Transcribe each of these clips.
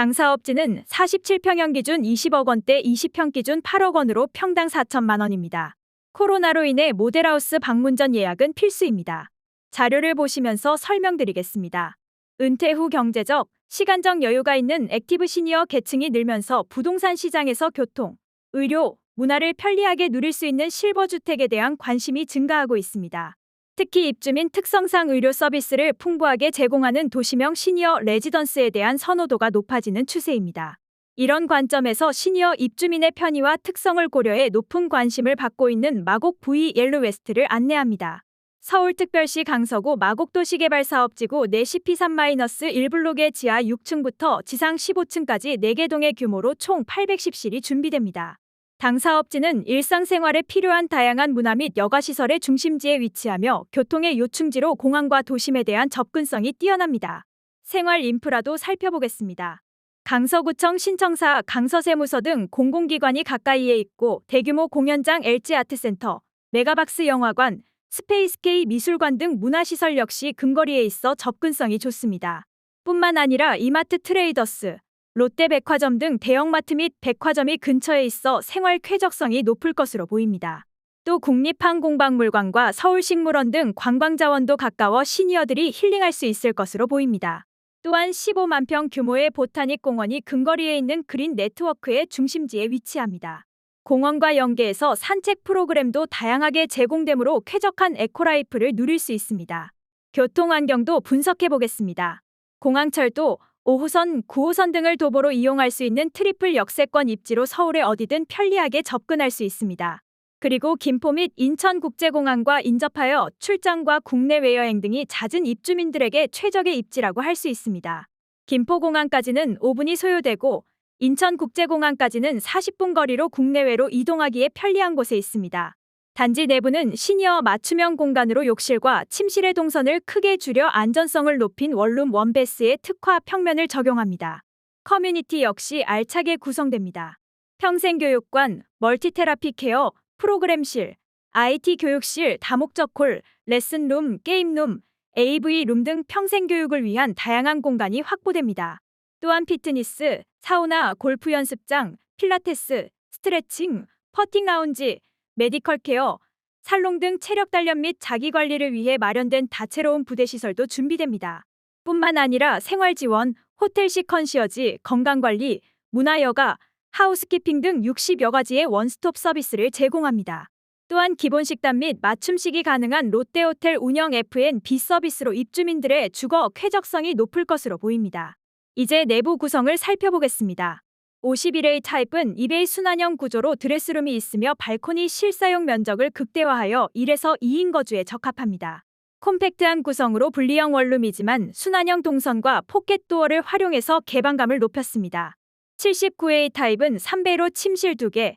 당 사업지는 47평형 기준 20억 원대 20평 기준 8억 원으로 평당 4천만 원입니다. 코로나로 인해 모델하우스 방문 전 예약은 필수입니다. 자료를 보시면서 설명드리겠습니다. 은퇴 후 경제적, 시간적 여유가 있는 액티브 시니어 계층이 늘면서 부동산 시장에서 교통, 의료, 문화를 편리하게 누릴 수 있는 실버주택에 대한 관심이 증가하고 있습니다. 특히 입주민 특성상 의료 서비스를 풍부하게 제공하는 도시명 시니어 레지던스에 대한 선호도가 높아지는 추세입니다. 이런 관점에서 시니어 입주민의 편의와 특성을 고려해 높은 관심을 받고 있는 마곡 V 옐로웨스트를 안내합니다. 서울특별시 강서구 마곡도시개발사업지구 내시피 3-1블록의 지하 6층부터 지상 15층까지 4개 동의 규모로 총 810실이 준비됩니다. 당 사업지는 일상생활에 필요한 다양한 문화 및 여가시설의 중심지에 위치하며 교통의 요충지로 공항과 도심에 대한 접근성이 뛰어납니다. 생활 인프라도 살펴보겠습니다. 강서구청 신청사, 강서세무서 등 공공기관이 가까이에 있고 대규모 공연장 LG아트센터, 메가박스 영화관, 스페이스케이 미술관 등 문화시설 역시 근거리에 있어 접근성이 좋습니다. 뿐만 아니라 이마트 트레이더스, 롯데백화점 등 대형마트 및 백화점이 근처에 있어 생활 쾌적성이 높을 것으로 보입니다. 또 국립항공박물관과 서울식물원 등 관광자원도 가까워 시니어들이 힐링할 수 있을 것으로 보입니다. 또한 15만 평 규모의 보타닉 공원이 근거리에 있는 그린 네트워크의 중심지에 위치합니다. 공원과 연계해서 산책 프로그램도 다양하게 제공되므로 쾌적한 에코라이프를 누릴 수 있습니다. 교통 환경도 분석해 보겠습니다. 공항철도 5호선, 9호선 등을 도보로 이용할 수 있는 트리플 역세권 입지로 서울에 어디든 편리하게 접근할 수 있습니다. 그리고 김포 및 인천국제공항과 인접하여 출장과 국내외 여행 등이 잦은 입주민들에게 최적의 입지라고 할 수 있습니다. 김포공항까지는 5분이 소요되고 인천국제공항까지는 40분 거리로 국내외로 이동하기에 편리한 곳에 있습니다. 단지 내부는 시니어 맞춤형 공간으로 욕실과 침실의 동선을 크게 줄여 안전성을 높인 원룸 원베스의 특화 평면을 적용합니다. 커뮤니티 역시 알차게 구성됩니다. 평생교육관, 멀티테라피 케어, 프로그램실, IT 교육실, 다목적 홀, 레슨룸, 게임룸, AV룸 등 평생교육을 위한 다양한 공간이 확보됩니다. 또한 피트니스, 사우나, 골프 연습장, 필라테스, 스트레칭, 퍼팅 라운지, 메디컬 케어, 살롱 등 체력 단련 및 자기 관리를 위해 마련된 다채로운 부대 시설도 준비됩니다. 뿐만 아니라 생활 지원, 호텔식 컨시어지, 건강 관리, 문화 여가, 하우스키핑 등 60여 가지의 원스톱 서비스를 제공합니다. 또한 기본 식단 및 맞춤식이 가능한 롯데호텔 운영 F&B 서비스로 입주민들의 주거 쾌적성이 높을 것으로 보입니다. 이제 내부 구성을 살펴보겠습니다. 51A 타입은 2배 순환형 구조로 드레스룸이 있으며 발코니 실사용 면적을 극대화하여 1에서 2인 거주에 적합합니다. 콤팩트한 구성으로 분리형 원룸이지만 순환형 동선과 포켓도어를 활용해서 개방감을 높였습니다. 79A 타입은 3배로 침실 2개,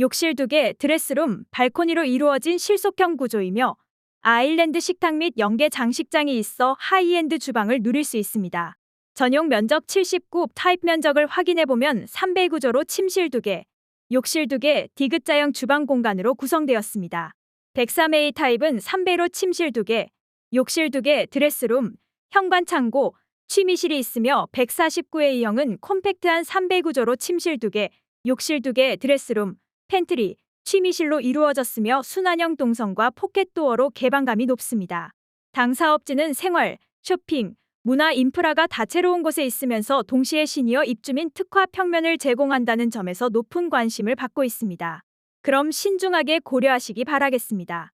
욕실 2개, 드레스룸, 발코니로 이루어진 실속형 구조이며 아일랜드 식탁 및 연계 장식장이 있어 하이엔드 주방을 누릴 수 있습니다. 전용 면적 79 타입 면적을 확인해보면 3배 구조로 침실 2개, 욕실 2개, 디귿자형 주방 공간으로 구성되었습니다. 103A 타입은 3배로 침실 2개, 욕실 2개, 드레스룸, 현관 창고, 취미실이 있으며 149A형은 콤팩트한 3배 구조로 침실 2개, 욕실 2개, 드레스룸, 팬트리, 취미실로 이루어졌으며 순환형 동선과 포켓도어로 개방감이 높습니다. 당 사업지는 생활, 쇼핑, 문화 인프라가 다채로운 곳에 있으면서 동시에 시니어 입주민 특화 평면을 제공한다는 점에서 높은 관심을 받고 있습니다. 그럼 신중하게 고려하시기 바라겠습니다.